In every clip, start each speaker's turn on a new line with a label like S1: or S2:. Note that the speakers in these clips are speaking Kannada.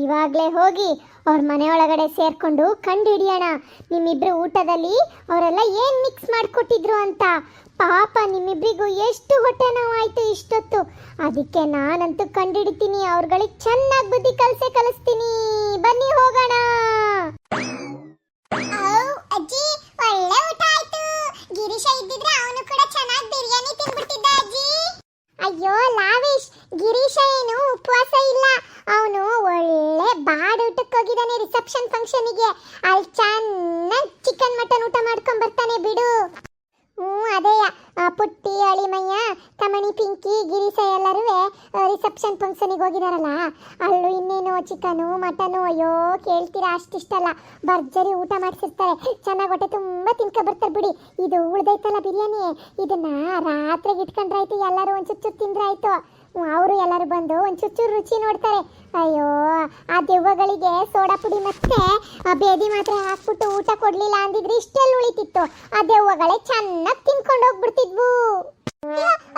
S1: ಇವಾಗಲೇ ಹೋಗಿ ಅವ್ರ ಮನೆ ಒಳಗಡೆ ಸೇರ್ಕೊಂಡು ಕಂಡು ಹಿಡಿಯೋಣ ನಿಮ್ಮಿಬ್ರು ಊಟದಲ್ಲಿ ಅವರೆಲ್ಲ ಏನು ಮಿಕ್ಸ್ ಮಾಡಿಕೊಟ್ಟಿದ್ರು ಅಂತ? ಪಾಪ ನಿಮ್ಮಿಬ್ರಿಗೂ ಎಷ್ಟು ಹೊಟ್ಟೆ ನೋವಾಯ್ತು ಇಷ್ಟೊತ್ತು. ಅದಕ್ಕೆ ನಾನಂತೂ ಕಂಡುಹಿಡಿತೀನಿ ಅವ್ರಗಳಿಗೆ ಚೆನ್ನಾಗಿ ಬುದ್ಧಿ ಕಲಿಸೇ ಕಲಿಸ್ತೀನಿ. ಬನ್ನಿ ಹೋಗೋಣ. ಅಜ್ಜಿ ಒಳ್ಳೆ ಊಟ ಆಯ್ತು. ಗಿರೀಶ ಇದ್ದಿದ್ರೆ ಅವನು ಕೂಡ ಚೆನ್ನಾಗಿ ಬಿರಿಯಾನಿ ತಿನ್ಬಿಟ್ಟಿದ್ದ ಅಜ್ಜಿ. ಅಯ್ಯೋ ಲಾವೇಶ್ ಗಿರೀಶ ಏನು ಉಪವಾಸ ಇಲ್ಲ ಅವನು ಒಳ್ಳೆ ಬಾಡ್ ಊಟಕ್ಕೆ ಹೋಗಿದ್ದಾನೆ ರಿಸೆಪ್ಷನ್ ಫಂಕ್ಷನಿಗೆ ಅಲ್ಲಿ ಚೆನ್ನಾಗಿ ಚಿಕನ್ ಮಟನ್ ಊಟ ಮಾಡ್ಕೊಂಡು ಬರ್ತಾನೆ ಬಿಡು. ಹ್ಞೂ, ಅದೇ ಪುಟ್ಟಿ, ಅಳಿಮಯ್ಯ ಕಮಣಿ ಪಿಂಕಿ ಗಿರೀಶ ಎಲ್ಲರೂ ರಿಸೆಪ್ಷನ್ ಫಂಕ್ಷನಿಗೆ ಹೋಗಿದಾರಲ್ಲ, ಅಲ್ಲೂ ಇನ್ನೇನು ಚಿಕನು ಮಟನು ಅಯ್ಯೋ, ಕೇಳ್ತೀರಾ, ಅಷ್ಟಿಷ್ಟಲ್ಲ. ಭರ್ಜರಿ ಊಟ ಮಾಡಿಸಿರ್ತಾರೆ. ಚೆನ್ನಾಗಿ ಹೊಟ್ಟೆ ತುಂಬ ತಿನ್ಕೊ ಬರ್ತಾರೆ ಬಿಡಿ. ಇದು ಉಳ್ದೈತಲ್ಲ ಬಿರಿಯಾನಿ. ಇದನ್ನ ರಾತ್ರಿಗೆ ಇಟ್ಕೊಂಡ್ರಾಯ್ತು, ಎಲ್ಲರೂ ಒಂದು ಚುಚ್ಚು ತಿಂದ್ರಾಯ್ತು. ಅವರು ಎಲ್ಲರೂ ಬಂದು ಒಂದು ಚುಚ್ಚೂರು ರುಚಿ ನೋಡ್ತಾರೆ. ಅಯ್ಯೋ, ಆ ದೆವ್ವಗಳಿಗೆ ಸೋಡಾ ಪುಡಿ ಮತ್ತೆ ಬೇದಿ ಮಾತ್ರೆ ಹಾಕ್ಬಿಟ್ಟು ಊಟ ಕೊಡ್ಲಿಲ್ಲ ಅಂದಿದ್ರೆ ಇಷ್ಟೆಲ್ಲ ಉಳಿತಿತ್ತು. ಆ ದೆವ್ವಗಳೇ ಚೆನ್ನಾಗಿ ತಿನ್ಕೊಂಡು ಹೋಗ್ಬಿಡ್ತಿದ್ವು.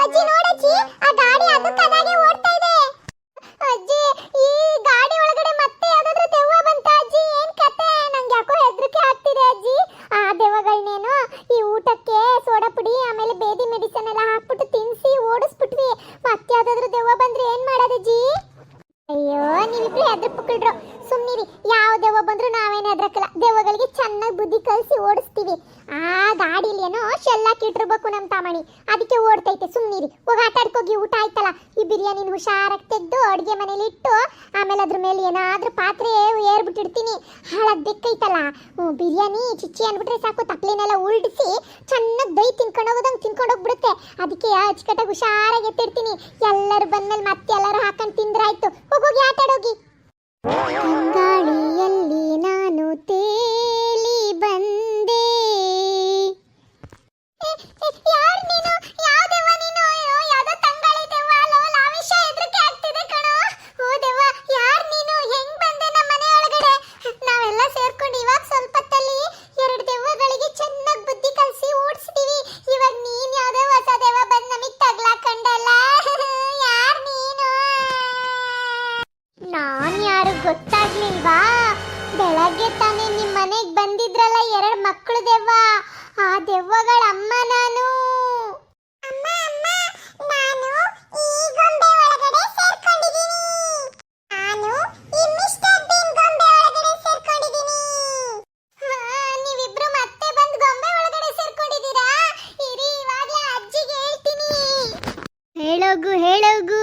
S1: ಅಜ್ಜಿ ನೋಡಜ್ಜಿ ಆ ಗಾಡಿ ಅದು ಕದಾಗೆ ಓಡ್ತಾ ಇದೆ ಅಜ್ಜಿ ಈ ಗಾಡಿ ಒಳಗಡೆ ಮತ್ತೆ ಯಾವ್ದಾದ್ರು ದೆವ್ವ ಬಂತ ಅಜ್ಜಿ ಏನ್ ಕತೆ ನಂಗೆ ಯಾಕೋ ಹೆದರಿಕೆ ಆಗ್ತಿದೆ ಅಜ್ಜಿ ಆ ದೆವ್ವಗಳನ್ನೇನು ಈ ಊಟಕ್ಕೆ ಸೋಡಾ ಪುಡಿ ಆಮೇಲೆ ಬೇದಿ ಮೆಡಿಸನ್ ಎಲ್ಲ ಹಾಕ್ಬಿಟ್ಟು ತಿನ್ಸಿ ಓಡಿಸ್ಬಿಟ್ವಿ ಮತ್ತೆ ಯಾವ್ದಾದ್ರು ದೆವ್ವ ಬಂದ್ರೆ ಏನ್ ಮಾಡೋದಜ್ಜಿ ಅಯ್ಯೋ ನೀವಿಬ್ರು ಸುಮ್ಮನಿರಿ ಯಾವ ದೆವ್ವ ಬಂದ್ರು ನಾವೇನೇ ಅದ್ರಕ್ಕಲ್ಲ ದೆವ್ವಗಳಿಗೆ ಚೆನ್ನಾಗಿ ಬುದ್ಧಿ ಕಲಿಸಿ ಓಡಿಸ್ತೀವಿ. ಆ ಗಾಡಿಲಿ ಏನೋ ಶೆಲ್ಲಾಕಿ ಇಟ್ಟಿರ್ಬೇಕು ನಮ್ಮ ತಾಮಣಿ. ಅದಕ್ಕೆ ಓಡ್ತೈತೆ. ಸುಮ್ಮನಿರಿ ಹೋಗಿ ಆಟ ಆಡ್ಕೋಗಿ ಊಟ ಆಯ್ತಲ್ಲ. ಈ ಬಿರಿಯಾನಿನ ಹುಷಾರಾಗಿ ತೆಗೆದು ಅಡುಗೆ ಮನೇಲಿ ಇಟ್ಟು ಆಮೇಲೆ ಅದ್ರ ಮೇಲೆ ಏನಾದ್ರೂ ಪಾತ್ರೆ ಏರ್ಬಿಟ್ಟಿರ್ತೀನಿ ಹಾಳಾಗ್ ಬೆಕ್ಕೈತಲ್ಲ. ಬಿರಿಯಾನಿ, ಚಿಚ್ಚಿ ಅಂದ್ಬಿಟ್ರೆ ಸಾಕು. ತಪ್ಲಿನೆಲ್ಲ ಉಲ್ಡಿಸಿ ಚೆನ್ನಾಗಿ ದೈ ತಿನ್ಕೊಂಡು ಹೋಗೋದಂಗೆ ತಿನ್ಕೊಂಡು ಹೋಗ್ಬಿಡುತ್ತೆ. ಅದಕ್ಕೆ ಅಚ್ಚುಕಟ್ಟಾಗಿ ಹುಷಾರಾಗಿ ಎತ್ತಿರ್ತೀನಿ ಎಲ್ಲರೂ ಬಂದ್ಮೇಲೆ ಮತ್ತೆ ಎಲ್ಲರೂ ಹಾಕೊಂಡು ತಿಂದ್ರಾಯ್ತು. ಹೋಗೋಗಿ ಆಟ தங்காளி ಮಕ್ಕಳು ದೆವ್ವ. ಆ ದೆವ್ವಗಳ ಅಮ್ಮ ನಾನು. ಅಮ್ಮ ಅಮ್ಮ ನಾನು ಈ ಗೊಂಬೆ ಒಳಗಡೆ ಸೇರ್ಕೊಂಡಿದ್ದೀನಿ. ನಾನು ಈ ಮಿಸ್ಟರ್ ಬೀನ್ ಗೊಂಬೆ ಒಳಗಡೆ ಸೇರ್ಕೊಂಡಿದ್ದೀನಿ. ನೀವಿಬ್ರು ಮತ್ತೆ ಬಂದು ಗೊಂಬೆ ಒಳಗಡೆ ಸೇರ್ಕೊಂಡಿದ್ದೀರಾ? ಇರಿ ಇವಾಗ್ಲೇ ಅಜ್ಜಿಗೆ ಹೇಳ್ತೀನಿ. ಹೇಳೋಗು ಹೇಳೋಗು.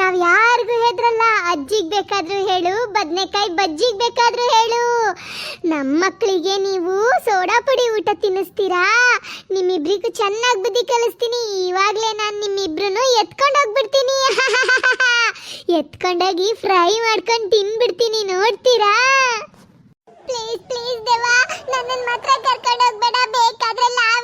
S1: ನಾವ್ ಯಾರಿಗೂ ಹೆದ್ರಲ್ಲ. ಅಜ್ಜಿಗ್ ಬೇಕಾದ್ರೂ ಹೇಳು ಬದ್ನೆಕಾಯಿ ಬಜ್ಜಿಗ್ ಬೇಕಾದ್ರೂ ಹೇಳು. ನಮ್ಮ ಮಕ್ಕಳಿಗೆ ನೀವು ಸೋಡಾ ಪುಡಿ ಊಟ ತಿನ್ನಿಸ್ತೀರಾ? ನಿಮ್ಮಿಬ್ರಿಗೂ ಚೆನ್ನಾಗಿ ಬುದ್ಧಿ ಕಲಿಸ್ತೀನಿ. ಇವಾಗಲೇ ನಾನು ನಿಮ್ಮಿಬ್ರು ಎತ್ಕೊಂಡು ಹೋಗ್ಬಿಡ್ತೀನಿ. ಎತ್ಕೊಂಡೋಗಿ ಫ್ರೈ ಮಾಡ್ಕೊಂಡು ತಿನ್ಬಿಡ್ತೀನಿ, ನೋಡ್ತೀರಾ? ಪ್ಲೀಸ್ ಪ್ಲೀಸ್ ದೇವಾ ನನ್ನನ್ನು ಮಾತ್ರ ಕರ್ಕೊಂಡು ಹೋಗ್ಬೇಡ ಬೇಕಾದ್ರೆ ಲಾವಿಶನ್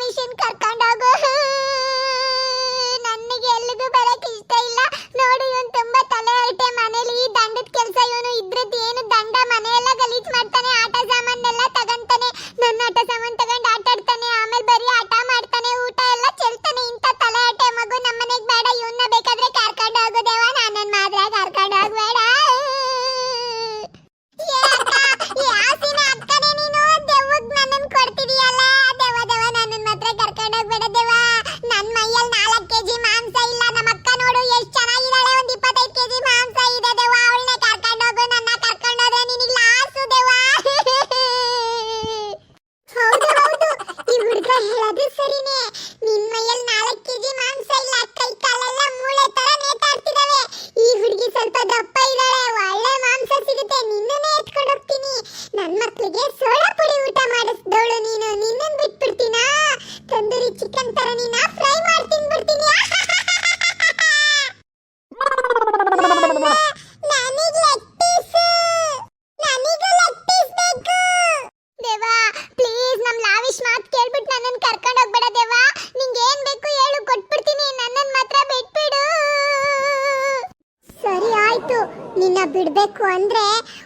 S1: ಬಿಡ್ಬೇಕು ಅಂದ್ರೆ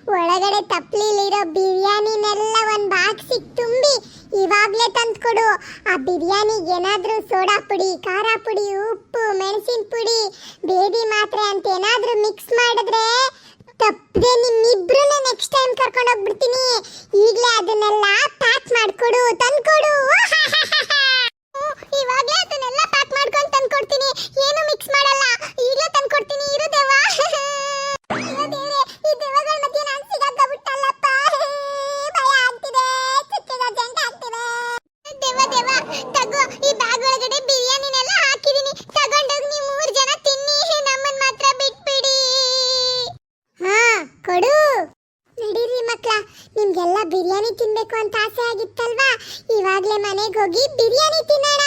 S1: ಒಳಗಡೆ ತಪ್ಲಿಲಿರೋ ಬಿರಿಯಾನಿನೆಲ್ಲ ಒಂದು ಬಾಕ್ಸಿಗೆ ತುಂಬಿ ಇವಾಗ್ಲೇ ತಂದ್ಕೊಡು. ಆ ಬಿರಿಯಾನಿಗೆ ಏನಾದ್ರೂ ಸೋಡಾ ಪುಡಿ, ಖಾರ ಪುಡಿ, ಉಪ್ಪು, ಮೆಣಸಿನ ಪುಡಿ, ಬೇಬಿ ಮಾತ್ರೆ ಅಂತ ಏನಾದ್ರೂ ಮಿಕ್ಸ್ ಮಾಡಿದ್ರೆ ತಪ್ಪದೆ ಟೈಮ್ ಕರ್ಕೊಂಡು ಹೋಗ್ಬಿಡ್ತೀನಿ. ಈಗ್ಲೇ ಅದನ್ನೆಲ್ಲ ಪ್ಯಾಕ್ ಮಾಡ್ಕೊಡು, ತಂದ್ಕೊಡು. ಇವಾಗ್ಲೇ ಮನೆಗೆ ಹೋಗಿ ಬಿರಿಯಾನಿ ತಿನ್ನೋಣ.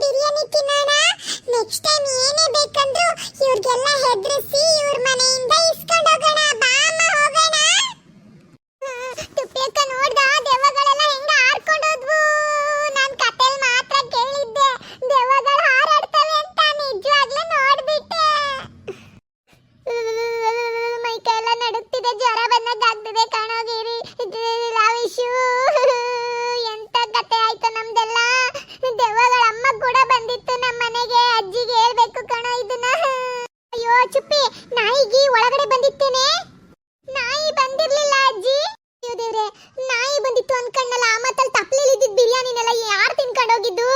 S1: ಬಿರಿಯಾನಿ ನೆಕ್ಸ್ಟ್ ಟೈಮ್ ಏನೇ ಬೇಕಂದ್ರು ಹೆದರಿಸಿ ಇವ್ರ ಮನೆಯಿಂದ ಇಸ್ಕೊಂಡು ನಡುಗ್ತಿದೆ, ಜ್ವರ ಬಂದಾಗ್ತಿದೆ ಕಾಣೋಗಿರಿ ಲಾವಿಶು ಎಂತ ಕತೆ ಆಯ್ತು ನಮ್ದೆಲ್ಲ ದೆವ್ವಗಳ ಅಮ್ಮ ಕೂಡ ಬಂದಿತ್ತು ನಮ್ಮ ಮನೆಗೆ ಅಜ್ಜಿಗೆ ಹೇಳ್ಬೇಕು ಕಣೋ ಇದನ್ನ ಅಯ್ಯೋ ಚುಪ್ಪಿ ನಾಯಿಗಿ ಒಳಗಡೆ ಬಂದಿತ್ತೇನೆ ನಾಯಿ ಬಂದಿರ್ಲಿಲ್ಲ ಅಜ್ಜಿ ಅಯ್ಯೋ ದೇವ್ರೆ ನಾಯಿ ಬಂದಿತ್ತು ಅನ್ಕಂಡಲ್ಲ ಮತ್ತಲ್ಲಿ ತಪ್ಲಿಲ್ ಇದ್ದಿದ್ ಬಿರಿಯಾನಿನೆಲ್ಲ ಯಾರು ತಿನ್ಕೊಂಡು ಹೋಗಿದ್ದು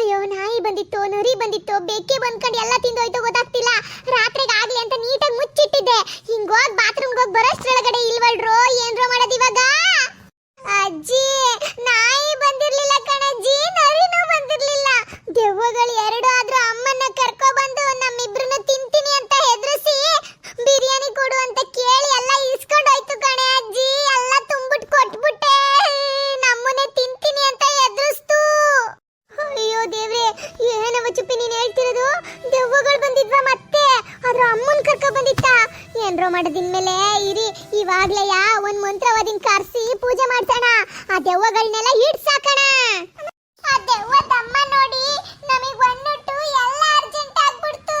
S1: ಅಯ್ಯೋ ನಾಯಿ ಬಂದಿತ್ತು ನರಿ ಬಂದಿತ್ತು ಬೆಕ್ಕಿ ಬಂದ್ಕೊಂಡು ಎಲ್ಲ ತಿಂದು ಹೋಯ್ತು ಗೊತ್ತಾಗ್ತಿಲ್ಲ. ರಾತ್ರಿಗೆ ಆಗ್ಲಿ ಅಂತ ನೀಟಾಗಿ ಮುಚ್ಚಿಟ್ಟಿದ್ದೆ. ಹಿಂಗ್ ಹೋಗ್ ಬಾತ್ರೂಮ್ಗೆ ಹೋಗಿ ಬರೋಷ್ಟ್ರೊಳಗಡೆ ಇಲ್ವಲ್ರೋ ಏನ್ರೋ ಮಾಡೋದು ಇವಾಗ? ಅಜ್ಜಿ ನಾಯಿ ಅಮ್ಮನ್ ಕರ್ಕ ಬಂದಿತ್ತ? ಏನ್ರೋ ಮಾಡೋದಿನ್ಮೇಲೆ ಇರಿ, ಇವಾಗ್ಲೇ ಯಾ, ಒಂದ್ ಮಂತ್ರವಾದಿನ್ ಕರ್ಸಿ ಪೂಜೆ ಮಾಡ್ಸೋಣ. ಆ ದೆವ್ವಗಳನ್ನೆಲ್ಲ ಹಿಡ್ಸಾಕಣ ಆ ದೆವ್ವದಮ್ಮ ನೋಡಿ, ನಮಗ್ ಒನ್ನುಟ್ಟು ಎಲ್ಲ ಅರ್ಜೆಂಟ್ ಆಗ್ಬಿಡ್ತು.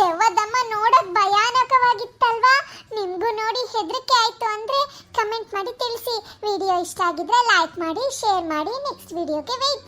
S1: ದೆವ್ವದಮ್ಮ ನೋಡಕ್ ಭಯಾನಕವಾಗಿತ್ತಲ್ವಾ? ನಿಮ್ಗೂ ನೋಡಿ ಹೆದರಿಕೆ ಆಯ್ತು ಅಂದ್ರೆ ಕಮೆಂಟ್ ಮಾಡಿ ತಿಳಿಸಿ. ವಿಡಿಯೋ ಇಷ್ಟ ಆಗಿದ್ರೆ ಲೈಕ್ ಮಾಡಿ ಶೇರ್ ಮಾಡಿ. ನೆಕ್ಸ್ಟ್ ವಿಡಿಯೋಗೆ ವೆಯ್ಟ್ ಇರಿ